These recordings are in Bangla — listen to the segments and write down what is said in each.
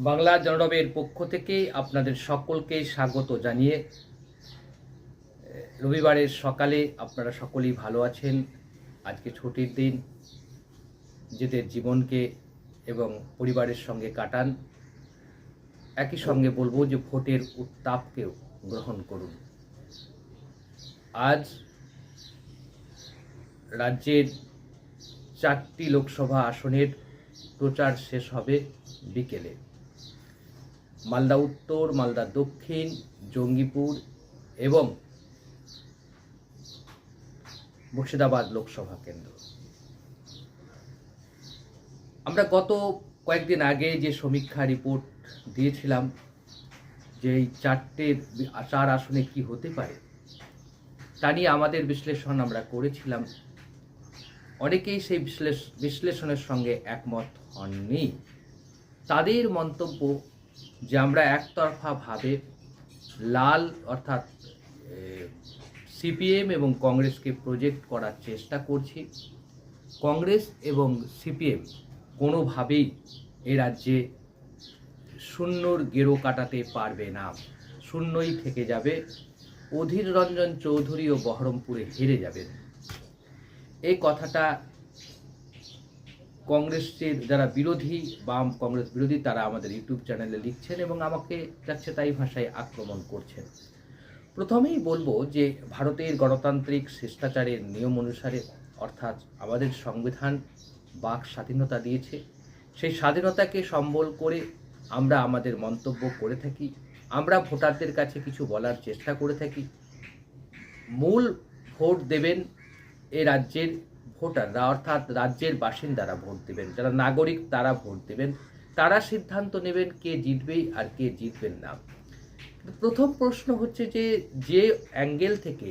বাংলা জনরবের পক্ষ থেকে আপনাদের সকলকে স্বাগত জানিয়ে, রবিবারের সকালে আপনারা সকলেই ভালো আছেন। আজকে ছুটির দিন। নিজেদের জীবনকে এবং পরিবারের সঙ্গে কাটান। একই সঙ্গে বলব যে ভোটের উত্তাপকেও গ্রহণ করুন। আজ রাজ্যের চারটি লোকসভা আসনের প্রচার শেষ হবে বিকেলে। মালদা উত্তর, মালদা দক্ষিণ, জঙ্গিপুর এবং মুর্শিদাবাদ লোকসভা কেন্দ্র। আমরা গত কয়েকদিন আগে যে সমীক্ষা রিপোর্ট দিয়েছিলাম, যে এই চারটে চার আসনে কি হতে পারে, তা নিয়ে আমাদের বিশ্লেষণ আমরা করেছিলাম। অনেকেই সেই বিশ্লেষ, বিশ্লেষণের সঙ্গে একমত হননি। তাদের মন্তব্য যে আমরা একতরফাভাবে লাল অর্থাৎ সিপিএম এবং কংগ্রেসকে প্রজেক্ট করার চেষ্টা করছি। কংগ্রেস এবং সিপিএম কোনোভাবেই এ রাজ্যে শূন্যর গেরো কাটাতে পারবে না। শূন্যই থেকে যাবে। অধীর রঞ্জন চৌধুরী ও বহরমপুরে হেরে যাবেন। এই কথাটা কংগ্রেসের যারা বিরোধী, বাম কংগ্রেস বিরোধী, তারা আমাদের ইউটিউব চ্যানেলে লিখছেন এবং আমাকে যাচ্ছে তাই ভাষায় আক্রমণ করছেন। প্রথমেই বলব যে ভারতের গণতান্ত্রিক শিষ্টাচারের নিয়ম অনুসারে, অর্থাৎ আমাদের সংবিধান বাক স্বাধীনতা দিয়েছে। সেই স্বাধীনতাকে সম্বল করে আমরা আমাদের মন্তব্য করে থাকি। আমরা ভোটারদের কাছে কিছু বলার চেষ্টা করে থাকি। মূল ভোট দেবেন এ রাজ্যের ভোটাররা অর্থাৎ রাজ্যের বাসিন্দারা ভোট দেবেন, যারা নাগরিক তারা ভোট দেবেন, তারা সিদ্ধান্ত নেবেন কে জিতবেই আর কে জিতবেন না। প্রথম প্রশ্ন হচ্ছে যে যে অ্যাঙ্গেল থেকে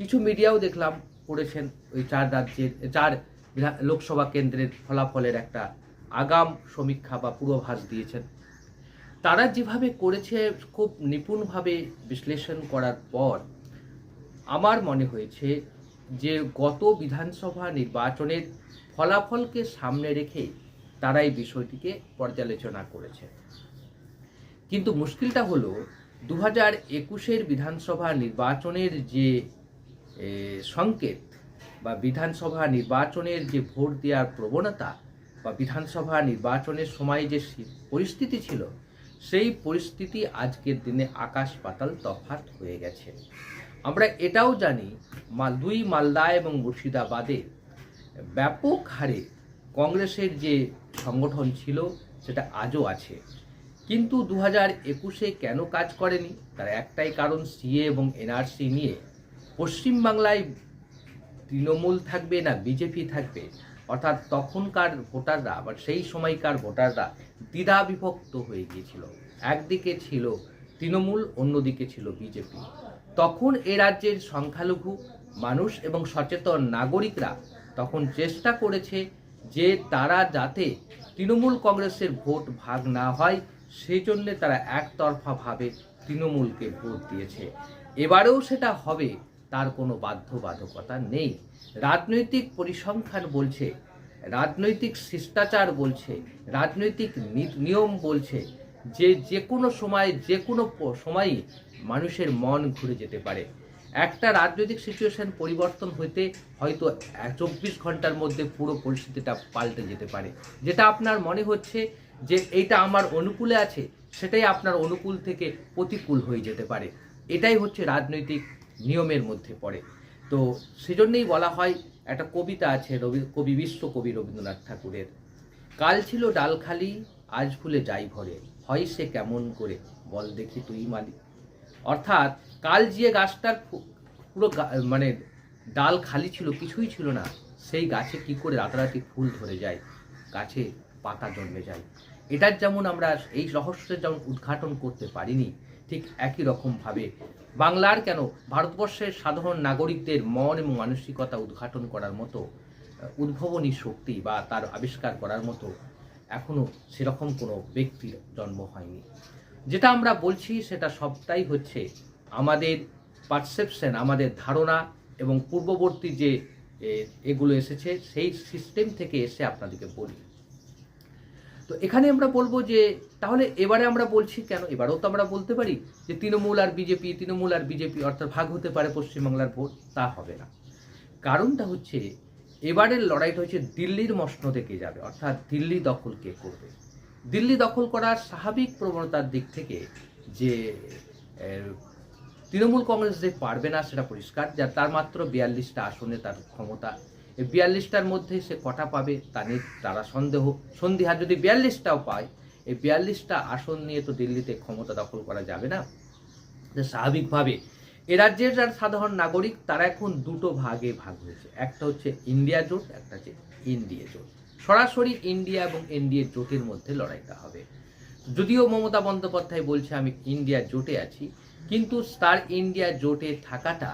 কিছু মিডিয়াও দেখলাম করেছেন ওই চার রাজ্যের, চার লোকসভা কেন্দ্রের ফলাফলের একটা আগাম সমীক্ষা বা পূর্বাভাস দিয়েছেন। তারা যেভাবে করেছে খুব নিপুণভাবে বিশ্লেষণ করার পর, আমার মনে হয়েছে যে গত বিধানসভা নির্বাচনের ফলাফলকে সামনে রেখে তারা এই বিষয়টিকে পর্যালোচনা করেছে। কিন্তু মুশকিলটা হলো দু হাজার একুশের বিধানসভা নির্বাচনের যে সংকেত বা বিধানসভা নির্বাচনের যে ভোট দেওয়ার প্রবণতা বা বিধানসভা নির্বাচনের সময় যে পরিস্থিতি ছিল, সেই পরিস্থিতি আজকের দিনে আকাশ পাতাল তফাৎ হয়ে গেছে। আমরা এটাও জানি মাল দুই মালদা এবং মুর্শিদাবাদে ব্যাপক হারে কংগ্রেসের যে সংগঠন ছিল, সেটা আজও আছে। কিন্তু দু হাজার একুশে কেন কাজ করেনি? তার একটাই কারণ, সিএ এবং এনআরসি নিয়ে পশ্চিমবাংলায় তৃণমূল থাকবে না, বিজেপি থাকবে। অর্থাৎ তখনকার ভোটাররা বা সেই সময়কার ভোটাররা দ্বিধা বিভক্ত হয়ে গিয়েছিল। একদিকে ছিল তৃণমূল, অন্যদিকে ছিল বিজেপি। তখন এ রাজ্যের সংখ্যালঘু, মানুষ এবং সচেতন নাগরিকরা তখন চেষ্টা করেছে যে তারা যাতে তৃণমূল কংগ্রেসের ভোট ভাগ না হয়, সেই জন্যে তারা একতরফাভাবে তৃণমূলকে ভোট দিয়েছে। এবারেও সেটা হবে, তার কোনো বাধ্যবাধকতা নেই। রাজনৈতিক পরিসংখ্যান বলছে, রাজনৈতিক শিষ্টাচার বলছে, রাজনৈতিক নিয়ম বলছে যে যে কোনো সময় যে কোনো সময়ই মানুষের মন ঘুরে যেতে পারে। একটা রাজনৈতিক সিচুয়েশন পরিবর্তন হইতে হয়তো চব্বিশ ঘণ্টার মধ্যে পুরো পরিস্থিতিটা পাল্টে যেতে পারে। যেটা আপনার মনে হচ্ছে যে এইটা আমার অনুকূলে আছে, সেটাই আপনার অনুকূল থেকে প্রতিকূল হয়ে যেতে পারে। এটাই হচ্ছে রাজনৈতিক নিয়মের মধ্যে পড়ে। তো সেজন্যই বলা হয়, একটা কবিতা আছে রবি, কবি বিশ্বকবি রবীন্দ্রনাথ ঠাকুরের। কাল ছিল ডালখালি, আজ ফুলে যাই ভরে। হয় সে কেমন করে? বল দেখি তুই মালিক। অর্থাৎ কাল যে গাছটার পুরো মানে ডাল খালি ছিল, কিছুই ছিল না, সেই গাছে কি করে রাতারাতি ফুল ধরে যায়, গাছে পাতা জন্মে যায়। এটার যেমন আমরা এই রহস্যের যেমন উদ্ঘাটন করতে পারিনি, ঠিক একই রকমভাবে। বাংলার কেন ভারতবর্ষের সাধারণ নাগরিকদের মন এবং মানসিকতা উদ্ঘাটন করার মতো, উদ্ভাবনী শক্তি বা তার আবিষ্কার করার মতো এখনও সেরকম কোনো ব্যক্তির জন্ম হয়নি। যেটা আমরা বলছি সেটা সবটাই হচ্ছে আমাদের পারসেপশন আমাদের ধারণা এবং পূর্ববর্তী যে এগুলো এসেছে, সেই সিস্টেম থেকে এসে আপনাদেরকে বলি। তো এখানে আমরা বলব যে, তাহলে এবারে আমরা বলছি কেন? এবারেও তো আমরা বলতে পারি যে, তৃণমূল আর বিজেপি, তৃণমূল আর বিজেপি অর্থাৎ ভাগ হতে পারে পশ্চিমবাংলার ভোট, তা হবে না। কারণটা হচ্ছে এবারের লড়াইটা হচ্ছে দিল্লির মসনদে কে যাবে? অর্থাৎ দিল্লি দখল কে করবে? দিল্লি দখল করার স্বাভাবিক প্রবণতার দিক থেকে যে তৃণমূল কংগ্রেস যে পারবে না সেটা পরিষ্কার, যা তার মাত্র বিয়াল্লিশটা আসনে তার ক্ষমতা। এই বিয়াল্লিশটার মধ্যে সে কটা পাবে তা নিয়ে তারা সন্দেহ। সন্দেহা যদি বিয়াল্লিশটাও পায়, এই বিয়াল্লিশটা আসন নিয়ে তো দিল্লিতে ক্ষমতা দখল করা যাবে না। স্বাভাবিকভাবে এ রাজ্যের যারা সাধারণ নাগরিক, তারা এখন দুটো ভাগে ভাগ হয়েছে। একটা হচ্ছে ইন্ডিয়া জোট, একটা হচ্ছে ইন্ডিয়া জোট। সরাসরি ইন্ডিয়া এবং এনডিএ জোটের মধ্যে লড়াইটা হবে। যদিও মমতা বন্দ্যোপাধ্যায় বলছে, আমি ইন্ডিয়া জোটে আছি। কিন্তু তার ইন্ডিয়া জোটে থাকাটা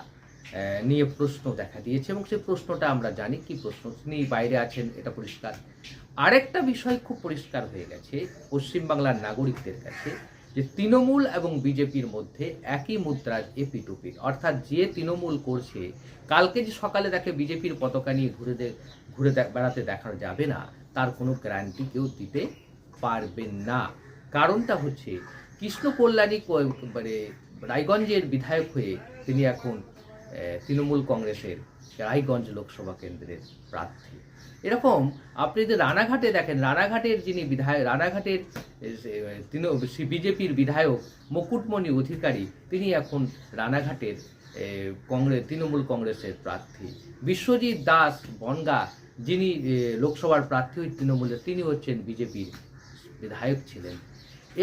নিয়ে প্রশ্ন দেখা দিয়েছে এবং সেই প্রশ্নটা আমরা জানি কি প্রশ্ন। তিনি বাইরে আছেন, এটা পরিষ্কার। আরেকটা বিষয় খুব পরিষ্কার হয়ে গেছে, পশ্চিমবাংলার নাগরিকদের কাছে। যে তৃণমূল এবং বিজেপির মধ্যে একই মুদ্রার এপিটুপি অর্থাৎ যে তৃণমূল করছে, কালকে যে সকালে তাকে বিজেপির পতাকা নিয়ে ঘুরে ঘুরে বেড়াতে দেখা যাবে না, তার কোনো গ্যারান্টি কেউ দিতে পারবেন না। কারণটা হচ্ছে, কৃষ্ণ কল্যাণী মানে রায়গঞ্জের বিধায়ক হয়ে তিনি এখন তৃণমূল কংগ্রেসের রায়গঞ্জ লোকসভা কেন্দ্রের প্রার্থী। এরকম আপনি যদি রানাঘাটে দেখেন, রানাঘাটের যিনি বিধায়ক, রানাঘাটের তিনি বিজেপির বিধায়ক, মুকুটমণি অধিকারী, তিনি এখন রানাঘাটের কংগ্রেস, তৃণমূল কংগ্রেসের প্রার্থী। বিশ্বজিৎ দাস বনগা, যিনি লোকসভার প্রার্থী তৃণমূলের, তিনি হচ্ছেন বিজেপির বিধায়ক ছিলেন।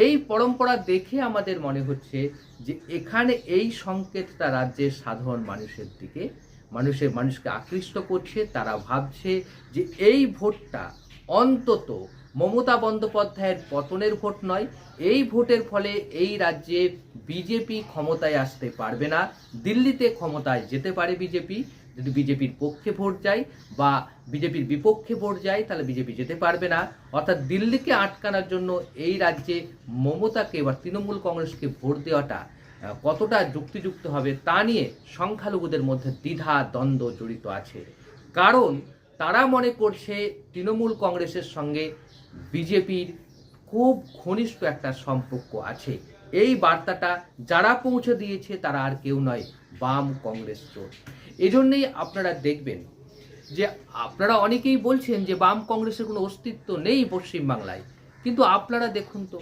এই পরম্পরা দেখে আমাদের মনে হচ্ছে যে এখানে এই সংকেতটা রাজ্যের সাধারণ মানুষের দিকে মানুষের মানুষকে আকৃষ্ট করছে, তারা ভাবছে যে এই ভোটটা অন্তত মমতা বন্দ্যোপাধ্যায়ের পতনের ভোট নয়, এই ভোটের ফলে এই রাজ্যে বিজেপি ক্ষমতায় আসতে পারবে না, দিল্লিতে ক্ষমতায় যেতে পারে বিজেপি, যদি বিজেপির পক্ষে ভোট যায় বা বিজেপির বিপক্ষে ভোট যায়, তাহলে বিজেপি যেতে পারবে না। অর্থাৎ দিল্লিকে আটকানোর জন্য এই রাজ্যে মমতাকে বা তৃণমূল কংগ্রেসকে ভোট দেওয়াটা কতটা যুক্তিযুক্ত হবে তা নিয়ে সংখ্যালঘুদের মধ্যে দ্বিধা, দ্বন্দ্ব জড়িত আছে। কারণ তারা মনে করছে তৃণমূল কংগ্রেসের সঙ্গে বিজেপির খুব ঘনিষ্ঠ একটা সম্পর্ক আছে। এই বার্তাটা যারা পৌঁছে দিয়েছে তারা আর কেউ নয়, বাম কংগ্রেস জোট। এজন্যই আপনারা দেখবেন যে আপনারা অনেকেই বলছেন যে বাম কংগ্রেসের কোনো অস্তিত্ব নেই পশ্চিমবাংলায়। কিন্তু আপনারা দেখুন তো,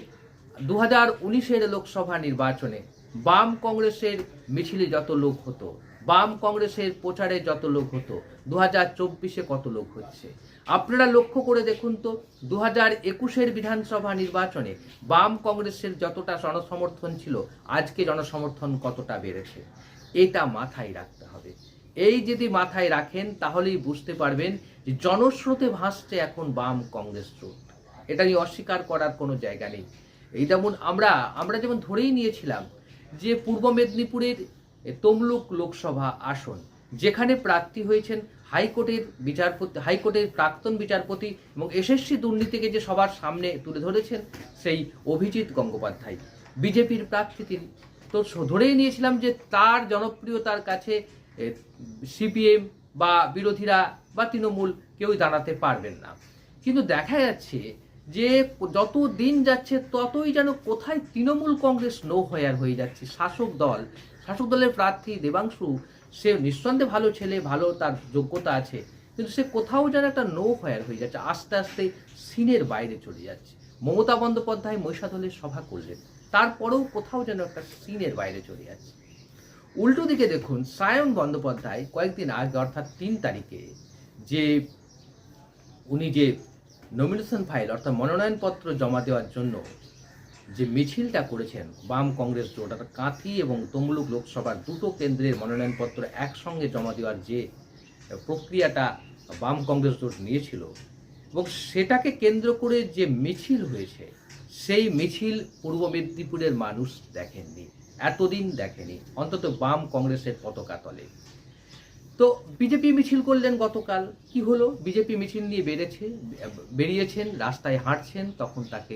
দু হাজার উনিশের লোকসভা নির্বাচনে বাম কংগ্রেসের মিছিলে যত লোক হতো, বাম কংগ্রেসের প্রচারে যত লোক হতো দু হাজার চব্বিশে কত লোক হচ্ছে? আপনারা লক্ষ্য করে দেখুন তো দু হাজার একুশের বিধানসভা নির্বাচনে বাম কংগ্রেসের যতটা জনসমর্থন ছিল, আজকে জনসমর্থন কতটা বেড়েছে? এটা মাথায় রাখতে হবে। এই যদি মাথায় রাখেন, তাহলেই বুঝতে পারবেন যে জনস্রোতে ভাসছে এখন বাম কংগ্রেস জোট এটা নিয়ে অস্বীকার করার কোনো জায়গা নেই। এই যেমন আমরা আমরা যেমন ধরেই নিয়েছিলাম যে পূর্ব মেদিনীপুরের তমলুক লোকসভা আসন, যেখানে প্রার্থী হয়েছেন হাইকোর্টের বিচারপতি হাইকোর্টের প্রাক্তন বিচারপতি এবং এসএসসি দুর্নীতিকে যে সবার সামনে তুলে ধরেছেন সেই অভিজিৎ গঙ্গোপাধ্যায়। বিজেপির প্রার্থী তিনি। তো ধরেই নিয়েছিলাম যে তার জনপ্রিয়তার কাছে সিপিএম বা বিরোধীরা বা তৃণমূল কেউই দাঁড়াতে পারবেন না। কিন্তু দেখা যাচ্ছে যে যত দিন যাচ্ছে ততই যেন কোথায় তৃণমূল কংগ্রেস নো হয়ার হয়ে যাচ্ছে। শাসক দল, শাসক দলের প্রার্থী দেবাংশু, সে নিঃসন্দেহে ভালো ছেলে, ভালো তার যোগ্যতা আছে, কিন্তু সে কোথাও যেন একটা নো হয়ার হয়ে যাচ্ছে, আস্তে আস্তে সিনের বাইরে চলে যাচ্ছে। মমতা বন্দ্যোপাধ্যায় মহিষাদলের সভা করলেন, তারপরেও কোথাও যেন একটা সিনের বাইরে চলে যাচ্ছে। উল্টো দিকে দেখুন, সায়ন বন্দ্যোপাধ্যায় কয়েকদিন আগে, অর্থাৎ তিন তারিখে, যে উনি যে নমিনেশন ফাইল অর্থাৎ মনোনয়নপত্র জমা দেওয়ার জন্য যে মিছিলটা করেছেন বাম কংগ্রেস জোট, অর্থাৎ কাঁথি এবং তমলুক লোকসভার দুটো কেন্দ্রের মনোনয়নপত্র একসঙ্গে জমা দেওয়ার যে প্রক্রিয়াটা বাম কংগ্রেস জোট নিয়েছিল এবং সেটাকে কেন্দ্র করে যে মিছিল হয়েছে, সেই মিছিল পূর্ব মেদিনীপুরের মানুষ দেখেননি, এতদিন দেখেনি, অন্তত বাম কংগ্রেসের পতাকা তলে। তো বিজেপি মিছিল করলেন গতকাল। কি হলো? বিজেপি মিছিল নিয়ে বেড়েছে, বেরিয়েছেন, রাস্তায় হাঁটছেন, তখন তাকে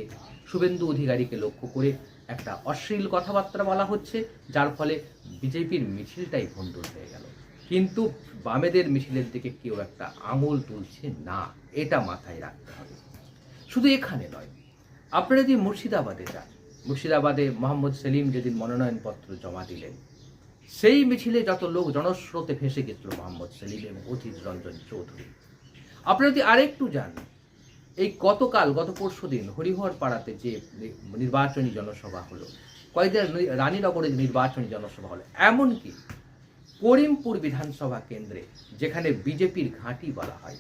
শুভেন্দু অধিকারীকে লক্ষ্য করে একটা অশ্লীল কথাবার্তা বলা হচ্ছে, যার ফলে বিজেপির মিছিলটাই ভণ্ডুল হয়ে গেল। কিন্তু বামেদের মিছিলের দিকে কেউ একটা আঙুল তুলছে না, এটা মাথায় রাখতে হবে। শুধু এখানে নয়, আপনারা যদি মুর্শিদাবাদে যান, মুর্শিদাবাদে মোহাম্মদ সেলিম যেদিন মনোনয়নপত্র জমা দিলেন সেই মিছিলে যত লোক জনস্রোতে ভেসে গেছিল, মোহাম্মদ সেলিম এবং অজিত রঞ্জন চৌধুরী। আপনারা যদি আরেকটু যান, এই গতকাল, গত পরশু দিন হরিহর পাড়াতে যে নির্বাচনী জনসভা হলো, কয়েকদিন রানীনগরে নির্বাচনী জনসভা হলো, এমনকি করিমপুর বিধানসভা কেন্দ্রে যেখানে বিজেপির ঘাঁটি বলা হয়,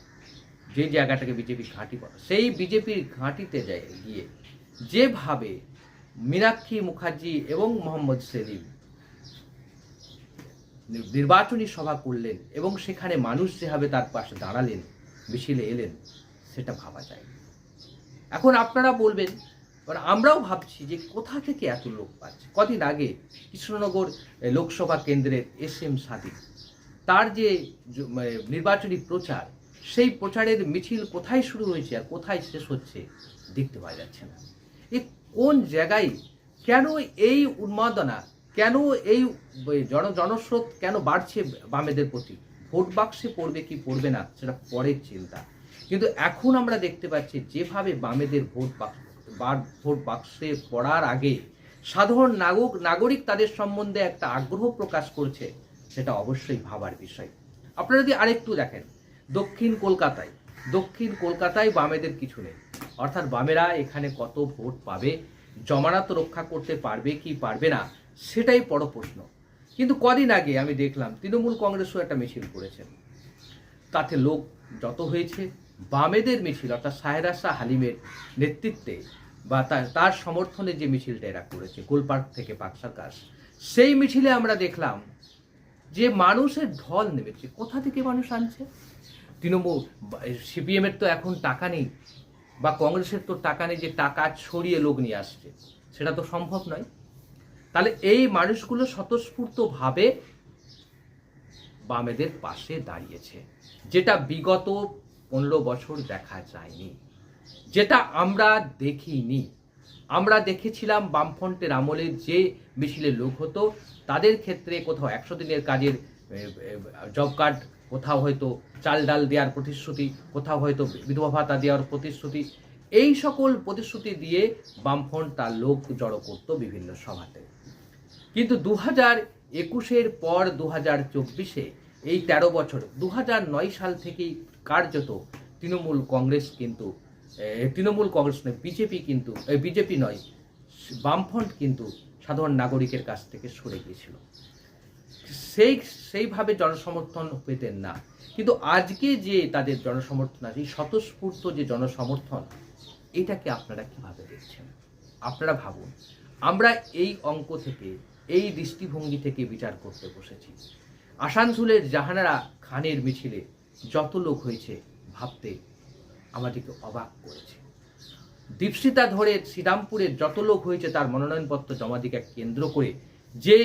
যে জায়গাটাকে বিজেপির ঘাঁটি বলা, সেই বিজেপির ঘাঁটিতে যায় গিয়ে যেভাবে মীনাক্ষী মুখার্জি এবং মোহাম্মদ সেলিম নির্বাচনী সভা করলেন এবং সেখানে মানুষ যেভাবে তার পাশে দাঁড়ালেন, মিছিলে এলেন, সেটা ভাবা যায় এখন আপনারা বলবেন কারণ আমরাও ভাবছি যে কোথা থেকে এত লোক পাচ্ছে? কদিন আগে কৃষ্ণনগর লোকসভা কেন্দ্রের এস এম সাদিক, তার যে মানে নির্বাচনী প্রচার, সেই প্রচারের মিছিল কোথায় শুরু হয়েছে আর কোথায় শেষ হচ্ছে দেখতে পাওয়া যাচ্ছে না। এ কোন জায়গায় কেন এই উন্মাদনা কেন এই জন, জনস্রোত কেন বাড়ছে বামেদের প্রতি? ভোট বাক্সে পড়বে কি পড়বে না, সেটা পরের চিন্তা। কিন্তু এখন আমরা দেখতে পাচ্ছি যেভাবে বামেদের ভোট বাক্স ভোট বাক্সে পড়ার আগে সাধারণ নাগরিক নাগরিক তাদের সম্বন্ধে একটা আগ্রহ প্রকাশ করছে, সেটা অবশ্যই ভাবার বিষয়। আপনারা যদি আরেকটু দেখেন, দক্ষিণ কলকাতায় দক্ষিণ কলকাতায় বামেদের কিছু নেই। অর্থাৎ বামেরা এখানে কত ভোট পাবে, জমানত রক্ষা করতে পারবে কি পারবে না সেটাই বড় প্রশ্ন। কিন্তু কদিন আগে আমি দেখলাম, তৃণমূল কংগ্রেসও একটা মিছিল করেছেন তাতে লোক যত হয়েছে, বামেদের মিছিল, অর্থাৎ সাহেরা শাহ হালিমের নেতৃত্বে বা তার সমর্থনে যে মিছিলটা এরা করেছে, গোলপার্ক থেকে পাকসাকাশ সেই মিছিলে আমরা দেখলাম যে মানুষের ঢল নেমেছে। কোথা থেকে মানুষ আনছে? তৃণমূল, সিপিএম এর তো এখন টাকা নেই, বা কংগ্রেসের তো টাকা নেই যে টাকা ছড়িয়ে লোক নিয়ে আসছে। সেটা তো সম্ভব নয়। তাহলে এই মানুষগুলো স্বতঃস্ফূর্তভাবে বামেদের পাশে দাঁড়িয়েছে। যেটা বিগত পনেরো বছর দেখা যায়নি। যেটা আমরা দেখিনি। আমরা দেখেছিলাম বামফ্রন্টের আমলে যে মিছিলে লোক হতো, তাদের ক্ষেত্রে কোথাও একশো দিনের কাজের জব কার্ড, কোথাও হয়তো চাল ডাল দেওয়ার প্রতিশ্রুতি, কোথাও হয়তো বিধবা ভাতা দেওয়ার প্রতিশ্রুতি, এই সকল প্রতিশ্রুতি দিয়ে বামফ্রন্ট তার লোক জড়ো করতো বিভিন্ন সভাতে। কিন্তু দু হাজার একুশের পর দু হাজার চব্বিশে এই তেরো বছর দু হাজার নয় সাল থেকেই কার্যত তৃণমূল কংগ্রেস কিন্তু তৃণমূল কংগ্রেস নয়, বিজেপি কিন্তু বিজেপি নয়, বামফ্রন্ট কিন্তু সাধারণ নাগরিকের কাছ থেকে সরে গিয়েছিল। সেই, সেইভাবে জনসমর্থন পেতেন না। কিন্তু আজকে যে তাদের জনসমর্থন আছে, এই স্বতঃস্ফূর্ত যে জনসমর্থন, এটাকে আপনারা কীভাবে দেখছেন? আপনারা ভাবুন, আমরা এই অঙ্ক থেকে এই দৃষ্টিভঙ্গি থেকে বিচার করতে বসেছি। আসানসোলের জাহানারা খানের মিছিলে যত লোক হয়েছে ভাবতে আমাদেরকে অবাক করেছে। দীপশিতা ধরে শ্রীরামপুরের যত লোক হয়েছে তার মনোনয়নপত্র জমা দিকে কেন্দ্র করে যে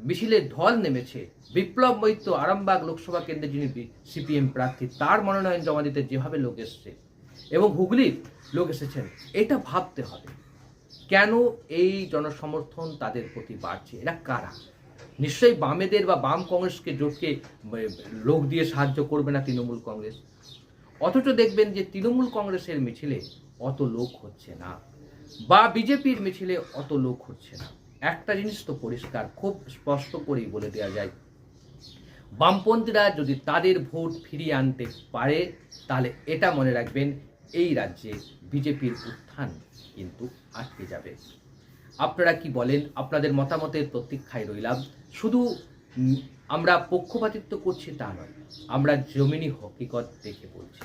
মিছিলের ঢল নেমেছে, বিপ্লব মৈত্র আরামবাগ লোকসভা কেন্দ্রে যিনি সিপিএম প্রার্থী, তার মনোনয়ন জমা দিতে যেভাবে লোক এসছে এবং হুগলির লোক এসেছেন, এটা ভাবতে হবে। কেন এই জনসমর্থন তাদের প্রতি বাড়ছে? এরা কারা? নিশ্চয়ই বামেদের বা বাম কংগ্রেসকে জোটকে লোক দিয়ে সাহায্য করবে না তৃণমূল কংগ্রেস? অথচ দেখবেন যে তৃণমূল কংগ্রেসের মিছিলে অত লোক হচ্ছে না বা বিজেপির মিছিলে অত লোক হচ্ছে না। একটা জিনিস তো পরিষ্কার, খুব স্পষ্ট করেই বলে দেওয়া যায়। বামপন্থীরা যদি তাদের ভোট ফিরিয়ে আনতে পারে, তাহলে এটা মনে রাখবেন এই রাজ্যে বিজেপির উত্থান কিন্তু আটকে যাবে। আপনারা কি বলেন? আপনাদের মতামতের প্রতীক্ষায় রইলাম। শুধু আমরা পক্ষপাতিত্ব করছি তা নয়, আমরা জমিনি হকিকত দেখে বলছি।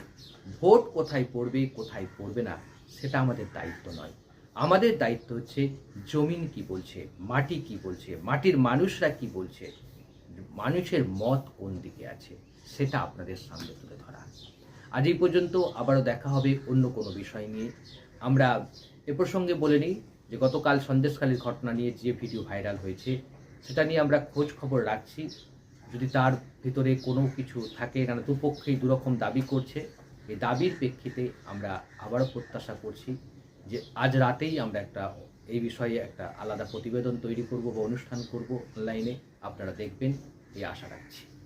ভোট কোথায় পড়বে কোথায় পড়বে না, সেটা আমাদের দায়িত্ব নয়। আমাদের দায়িত্ব হচ্ছে জমিন কি বলছে, মাটি কি বলছে, মাটির মানুষরা কি বলছে, মানুষের মত কোন দিকে আছে, সেটা আপনাদের সামনে তুলে ধরা। আজ এই পর্যন্ত আবারও দেখা হবে অন্য কোনো বিষয় নিয়ে। আমরা এ প্রসঙ্গে বলে নিই যে গতকাল সন্দেশখালীর ঘটনা নিয়ে যে ভিডিও ভাইরাল হয়েছে, সেটা নিয়ে আমরা খোঁজ খবর রাখছি। যদি তার ভিতরে কোনো কিছু থাকে এখানে দুপক্ষেই দুরকম দাবি করছে এই দাবির প্রেক্ষিতে আমরা আবারও প্রত্যাশা করছি যে আজ রাতেই আমরা একটা, এই বিষয়ে একটা আলাদা প্রতিবেদন তৈরি করব বা অনুষ্ঠান করব অনলাইনে আপনারা দেখবেন, এই আশা রাখছি।